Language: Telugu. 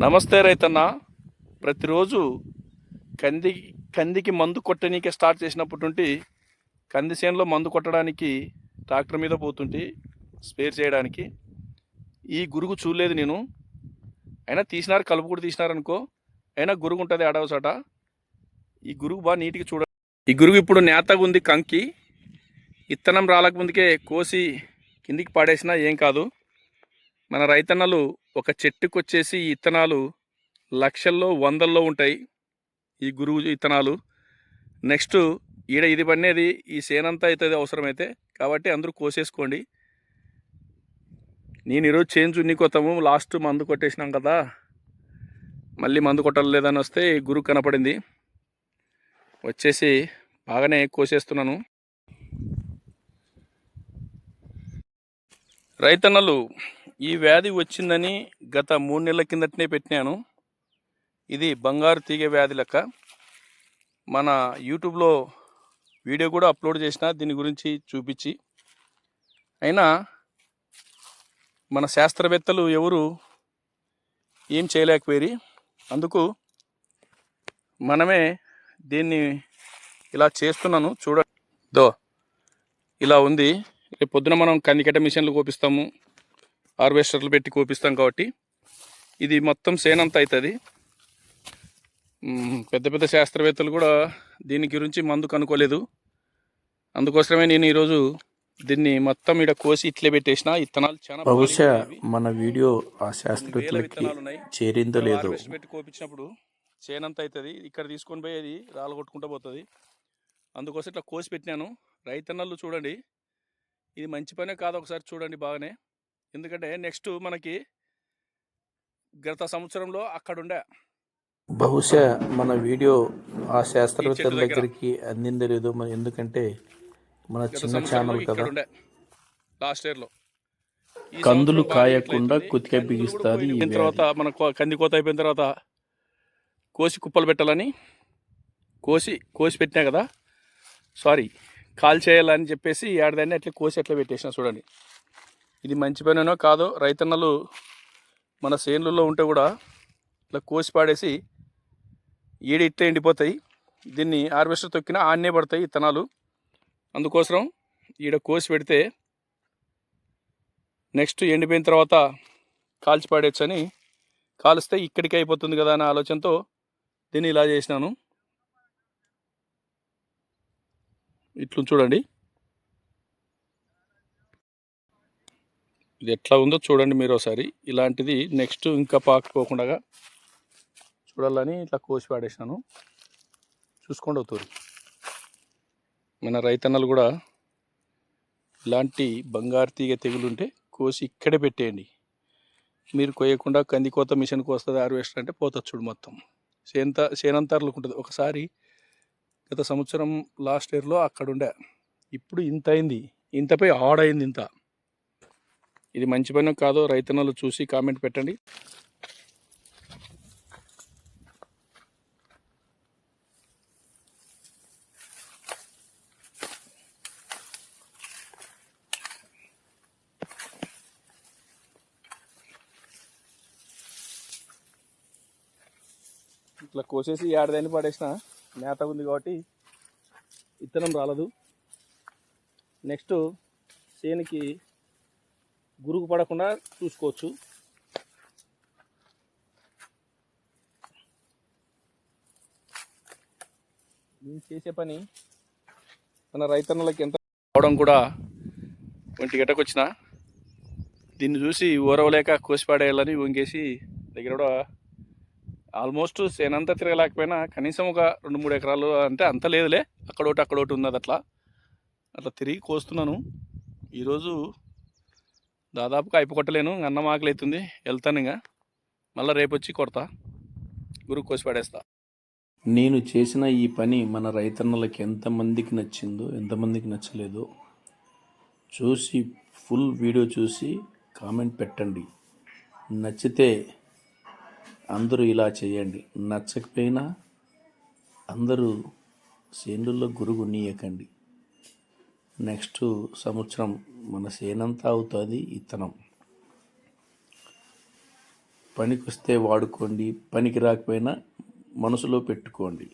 నమస్తే రైతన్న. ప్రతిరోజు కంది కందికి మందు కొట్టనీకే స్టార్ట్ చేసినప్పటి నుండి కంది చేనులో మందు కొట్టడానికి ట్రాక్టర్ మీద పోతుంటే స్పేర్ చేయడానికి. ఈ గురుగు చూడలేదు నేను. అయినా తీసినారు కలుపు కూడా తీసినారనుకో అయినా గురుగు ఉంటుంది ఆడవ ఈ గురుగు బాగా నీట్గా చూడ ఈ గురుగు ఇప్పుడు నేతగా ఉంది కంకి. ఇత్తనం రాలక ముందుకే కోసి కిందికి పాడేసినా ఏం కాదు. మన రైతన్నలు ఒక చెట్టుకు వచ్చేసి ఈ ఇత్తనాలు లక్షల్లో వందల్లో ఉంటాయి ఈ గురువు ఇత్తనాలు. నెక్స్ట్ ఈడ ఇది పడినది ఈ సేనంతా అవుతుంది అవసరమైతే కాబట్టి అందరూ కోసేసుకోండి. నేను ఈరోజు చేంజ్ ఉన్నికొత్తాము లాస్ట్ మందు కొట్టేసినాం కదా. మళ్ళీ మందు కొట్టలేదని వస్తే ఈ గురువు కనపడింది. వచ్చేసి బాగానే కోసేస్తున్నాను. రైతన్నలు ఈ వ్యాధి వచ్చిందని గత మూడు నెలల కిందటనే పెట్టినాను. ఇది బంగారు తీగ వ్యాధి లెక్క. మన యూట్యూబ్లో వీడియో కూడా అప్లోడ్ చేసిన దీని గురించి చూపించి. అయినా మన శాస్త్రవేత్తలు ఎవరు ఏం చేయలేకపోయి అందుకు మనమే దీన్ని ఇలా చేస్తున్నాను. చూడ దో ఇలా ఉంది. రేపు పొద్దున మనం కందికట్ట మిషన్లు కోపిస్తాము. హార్వెస్టర్లు పెట్టి కోపిస్తాం కాబట్టి ఇది మొత్తం సేనంత అవుతుంది. పెద్ద పెద్ద శాస్త్రవేత్తలు కూడా దీని గురించి మందు కనుక్కోలేదు. అందుకోసమే నేను ఈరోజు దీన్ని మొత్తం ఇక్కడ కోసి ఇట్లే పెట్టేసిన. ఇత్తనాలు చాలా బహుశా. మన వీడియో ఆ శాస్త్రవేత్తలకి చేరిందో లేదో. పెట్టి కోపించినప్పుడు చేనంత అవుతుంది. ఇక్కడ తీసుకొని పోయి అది రాళ్ళు కొట్టుకుంటూ పోతుంది. అందుకోసం ఇట్లా కోసి పెట్టినాను. రైతన్నలు చూడండి. ఇది మంచి పనే కాదు ఒకసారి చూడండి బాగానే. ఎందుకంటే నెక్స్ట్ మనకి గత సంవత్సరంలో అక్కడ ఉండే బహుశా మన వీడియో ఆ శాస్త్రవేత్తల. దగ్గరికి అందిందో లేదో. మరి ఎందుకంటే మన చిన్న ఛానల్ కదా. ఉండే లాస్ట్ ఇయర్లో. కందులు కాయకుండా. కుతిక బిగిస్తాది పోయిన తర్వాత మన కో- కంది కోత అయిపోయిన తర్వాత కోసి కుప్పలు పెట్టాలని కోసి కోసి పెట్టినా కదా. సారీ కాల్ చేయాలని చెప్పేసి ఏడాదాన్ని అట్లా కోసి అట్లా పెట్టేసిన చూడండి. ఇది మంచి పనేనో కాదో రైతన్నలు మన చేనులలో ఉంటే కూడా ఇట్లా కోసి పాడేసి ఈడ ఇట్లా ఎండిపోతాయి. దీన్ని హార్వెస్టర్ తొక్కినా ఆన్నే పడతాయి ఇత్తనాలు. అందుకోసం ఈడ కోసి పెడితే నెక్స్ట్ ఎండిపోయిన తర్వాత కాల్చి పాడేయచ్చు కాలుస్తే ఇక్కడికి అయిపోతుంది కదా అనే ఆలోచనతో దీన్ని ఇలా చేసినాను. ఇట్లు చూడండి. ఇది ఎట్లా ఉందో చూడండి మీరు ఒకసారి. ఇలాంటిది నెక్స్ట్ ఇంకా పాకపోకుండా చూడాలని ఇట్లా కోసి పాడేసాను చూసుకోండి అవుతారు మన రైతన్నలు కూడా ఇలాంటి బంగారు తీగ తెగులుంటే కోసి ఇక్కడే పెట్టేయండి. మీరు కొయ్యకుండా కంది కోత మిషన్కి వస్తుంది హార్వెస్టర్ అంటే పోతుంది చూడు మొత్తం. సేంత సేనంతర్లకు ఉంటుంది ఒకసారి గత సంవత్సరం లాస్ట్ ఇయర్లో అక్కడ ఉండే. ఇప్పుడు ఇంత అయింది. ఇంతపై ఆడైంది ఇంత. ఇది మంచి పని కాదో రైతన్నలు చూసి కామెంట్ పెట్టండి. ఇట్లా కోసేసి ఏడాదిని పడేసిన మేత ఉంది కాబట్టి విత్తనం రాలదు. నెక్స్ట్ చేనికి గురుకు పడకుండా చూసుకోవచ్చు. నేను చేసే పని మన రైతన్నలకి ఎంత అవడం కూడా ఒంటి గట్టకొచ్చిన వచ్చిన దీన్ని చూసి ఊరవలేక కోసిపాడేయాలని వంగేసి దగ్గర కూడా ఆల్మోస్ట్ సేనంతా తిరగలేకపోయినా కనీసం ఒక రెండు మూడు ఎకరాలు అంటే అంత లేదులే. అక్కడోటి అక్కడోటి ఉన్నది అట్లా. అట్లా తిరిగి కోస్తున్నాను. ఈరోజు దాదాపుగా అయిపోగొట్టలేను అన్నం ఆకలి అవుతుంది వెళ్తాను ఇంకా మళ్ళీ రేపు వచ్చి కొడతా. గురువు కోసి పడేస్తా. నేను చేసిన ఈ పని మన రైతన్నలకి ఎంతమందికి నచ్చిందో ఎంతమందికి నచ్చలేదో చూసి ఫుల్ వీడియో చూసి కామెంట్ పెట్టండి. నచ్చితే అందరూ ఇలా చేయండి. నచ్చకపోయినా అందరూ సేనుల్లో గురుగు నీయకండి. నెక్స్ట్ సంవత్సరం మన సేనంతా అవుతుంది ఇత్తనం పనికొస్తే వాడుకోండి పనికి రాకపోయినా మనసులో పెట్టుకోండి.